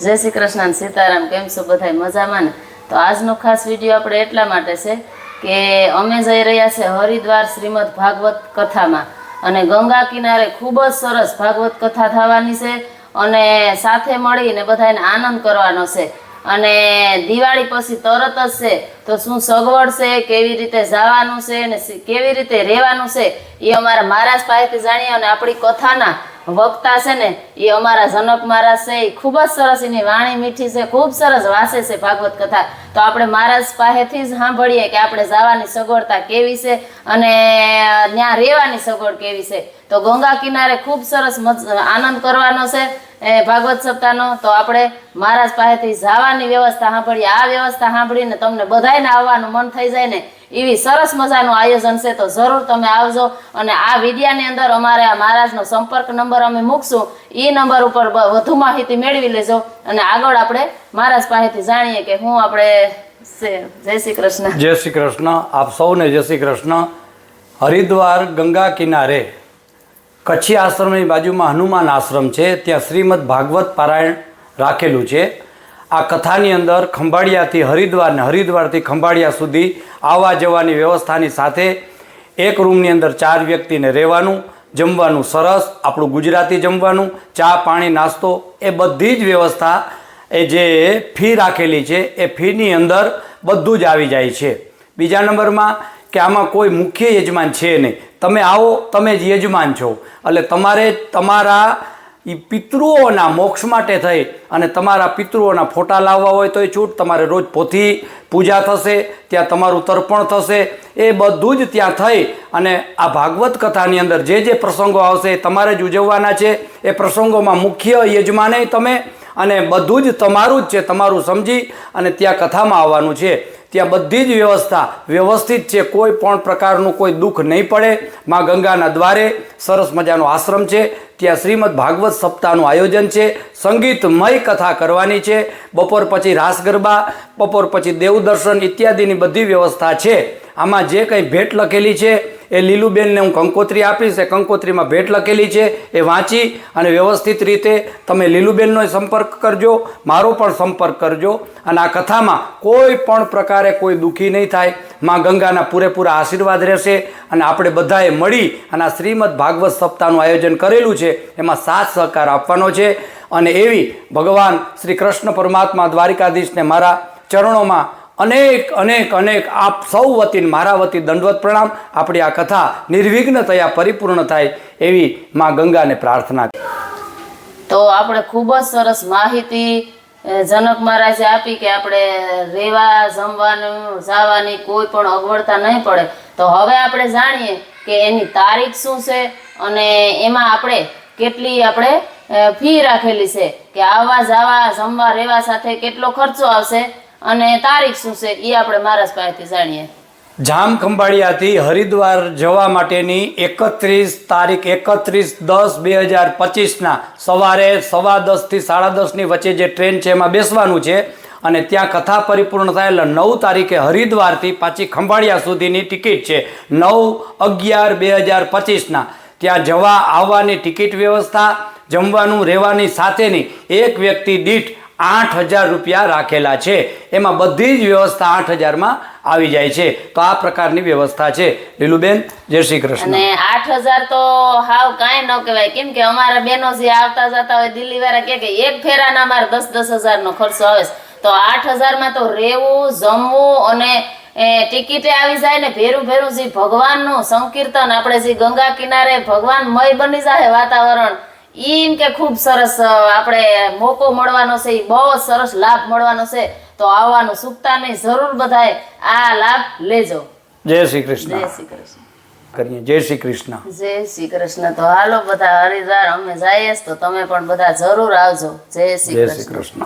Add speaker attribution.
Speaker 1: જય શ્રી કૃષ્ણ અને સીતારામ, કેમ છો બધા મજામાં ને? તો આજનો ખાસ વીડિયો આપણે એટલા માટે છે કે અમે જઈ રહ્યા છે હરિદ્વાર શ્રીમદ ભાગવત કથામાં. અને ગંગા કિનારે ખૂબ જ સરસ ભાગવત કથા થવાની છે અને સાથે મળીને બધાને આનંદ કરવાનો છે. અને દિવાળી પછી તરત જ છે તો શું સગવડ છે, કેવી રીતે જવાનું છે અને કેવી રીતે રહેવાનું છે એ અમારા મહારાજ પાસેથી જાણીએ અને આપણી કથાના વક્તા છે ને, એ અમારા જનક મહારાજ છે, એ ખૂબ જ સરસ એની વાણી મીઠી છે, ખૂબ સરસ વાસે છે ભાગવત કથા. તો આપણે મહારાજ પાસેથી જ સાંભળીએ કે આપણે જવાની સગવડતા કેવી છે અને ત્યાં રહેવાની સગવડ કેવી છે. તો ગંગા કિનારે ખૂબ સરસ આનંદ કરવાનો છે. એ ભાગવત સપ્તાહનો, તો આપણે મહારાજ પાસેથી જવાની વ્યવસ્થા સાંભળીએ. આ વ્યવસ્થા સાંભળીને તમને બધાને આવવાનું મન થઈ જાય ને, એવી સરસ મજાનું આયોજન છે, તો જરૂર તમે આવજો. અને આ વિડિયાની અંદર અમારે આ મહારાજનો સંપર્ક નંબર અમે મૂકશું. એ નંબર ઉપર વધુ માહિતી મેળવી લેજો. અને આગળ આપણે મહારાજ પાસેથી જાણીએ કે હું આપણે જય શ્રી કૃષ્ણ.
Speaker 2: જય શ્રી કૃષ્ણ. આપ સૌને જય શ્રી કૃષ્ણ. હરિદ્વાર ગંગા કિનારે કચ્છી આશ્રમની બાજુમાં હનુમાન આશ્રમ છે. ત્યાં શ્રીમદ ભાગવત પારાયણ રાખેલું છે. આ કથાની અંદર ખંભાળિયાથી હરિદ્વાર ને હરિદ્વારથી ખંભાળિયા સુધી આવવા જવાની વ્યવસ્થાની સાથે એક રૂમની અંદર ચાર વ્યક્તિને રહેવાનું, જમવાનું સરસ, આપણું ગુજરાતી જમવાનું, ચા, પાણી, નાસ્તો એ બધી જ વ્યવસ્થા એ જે ફી રાખેલી છે એ ફીની અંદર બધું જ આવી જાય છે. બીજા નંબરમાં કે આમાં કોઈ મુખ્ય યજમાન છે નહીં. તમે આવો, તમે જ યજમાન છો. એટલે તમારે તમારા એ પિતૃઓના મોક્ષ માટે થઈ અને તમારા પિતૃઓના ફોટા લાવવા હોય તો એ છૂટ, તમારે રોજ પોથી પૂજા થશે, ત્યાં તમારું તર્પણ થશે, એ બધું જ ત્યાં થઈ. અને આ ભાગવત કથાની અંદર જે જે પ્રસંગો આવશે એ તમારે જ ઉજવવાના છે. એ પ્રસંગોમાં મુખ્ય યજમાને તમે અને બધું જ તમારું જ છે, તમારું સમજી અને ત્યાં કથામાં આવવાનું છે. ત્યાં બધી જ વ્યવસ્થા વ્યવસ્થિત છે. કોઈ પણ પ્રકારનું કોઈ દુઃખ નહીં પડે. માં ગંગાના દ્વારે સરસ મજાનો આશ્રમ છે. ત્યાં શ્રીમદ ભાગવત સપ્તાહનું આયોજન છે. સંગીતમય કથા કરવાની છે. બપોર પછી રાસ ગરબા બપોર પછી દેવદર્શન ઇત્યાદિની બધી વ્યવસ્થા છે. આમાં જે કંઈ ભેટ લખેલી છે એ લીલુબેનને હું કંકોત્રી આપીશ, એ કંકોત્રીમાં ભેટ લખેલી છે, એ વાંચી અને વ્યવસ્થિત રીતે તમે લીલુબેનનો સંપર્ક કરજો, મારો પણ સંપર્ક કરજો. અને આ કથામાં કોઈ પણ પ્રકારે કોઈ દુઃખી નહીં થાય. માં ગંગાના પૂરેપૂરા આશીર્વાદ રહેશે. અને આપણે બધાએ મળી અને આ શ્રીમદ ભાગવત સપ્તાહનું આયોજન કરેલું છે, એમાં સાથ સહકાર આપવાનો છે. અને એવી ભગવાન શ્રી કૃષ્ણ પરમાત્મા દ્વારિકાધીશને મારા ચરણોમાં અનેક અનેક અનેક આપ સૌ વતી મારા વતી દંડવત પ્રણામ. આપણી આ કથા નિર્વિઘ્ન થયા પરિપૂર્ણ થાય એવી માં ગંગાને પ્રાર્થના
Speaker 1: તો આપણે ખૂબ જ સરસ માહિતી જનક મહારાજે આપી કે આપણે રહેવા જમવાનું, જવાની કોઈ પણ અગવડતા નહીં પડે. તો હવે આપણે જાણીએ કે એની તારીખ શું છે અને એમાં આપણે કેટલી આપણે ફી રાખેલી છે કે આવવા, જવા, જમવા રહેવા સાથે કેટલો ખર્ચો આવશે. અને તારીખ શું છે એ આપણે મહારાજ પાસેથી જાણીએ.
Speaker 2: જામ ખંભાળિયાથી હરિદ્વાર જવા માટેની એકત્રીસ તારીખ એકત્રીસ દસ બે હજાર પચીસના સવારે સવા દસથી સાડા દસની વચ્ચે જે ટ્રેન છે એમાં બેસવાનું છે અને ત્યાં કથા પરિપૂર્ણ થાય એટલે નવ તારીખે હરિદ્વારથી પાછી ખંભાળિયા સુધીની ટિકિટ છે. નવ અગિયાર બે હજાર પચીસના ત્યાં જવા આવવાની ટિકિટ વ્યવસ્થા, જમવાનું, રહેવાની સાથેની એક વ્યક્તિ દીઠ આઠ હજાર રૂપિયા રાખેલા છે. એમાં બધી જ વ્યવસ્થા આઠ હજારમાં આવી જાય છે. તો આ પ્રકારની વ્યવસ્થા છે. લીલુબેન, જય શ્રી કૃષ્ણ.
Speaker 1: આઠ હજાર તો હાવ કાંઈ ન કહેવાય. કેમ કે અમારા બહેનો જે આવતા જતા હોય દિલ્હી વાળા કે એક ફેરાના અમારે દસ દસ હજારનો ખર્ચો આવે તો આઠ હજારમાં તો રહેવું, જમવું અને ટિકિટે આવી જાય ને ભેરું ભેરું જે ભગવાનનું સંકીર્તન, આપણે જે ગંગા કિનારે ભગવાન મય બની જાય વાતાવરણ એમ કે ખૂબ સરસ આપણે મોકો મળવાનો છે એ બહુ સરસ લાભ મળવાનો છે. તો આવવાનું ચૂકતા નહીં જરૂર બધાએ આ લાભ લેજો.
Speaker 2: જય શ્રી
Speaker 1: જય
Speaker 2: કૃષ્ણ
Speaker 1: શ્રી કૃષ્ણ.
Speaker 2: કરીએ જય શ્રી કૃષ્ણ.
Speaker 1: જય શ્રી કૃષ્ણ. તો હાલો બધા હરિદ્વાર અમે જઈએ તો તમે પણ બધા જરૂર આવજો. જય શ્રી
Speaker 2: જય કૃષ્ણ.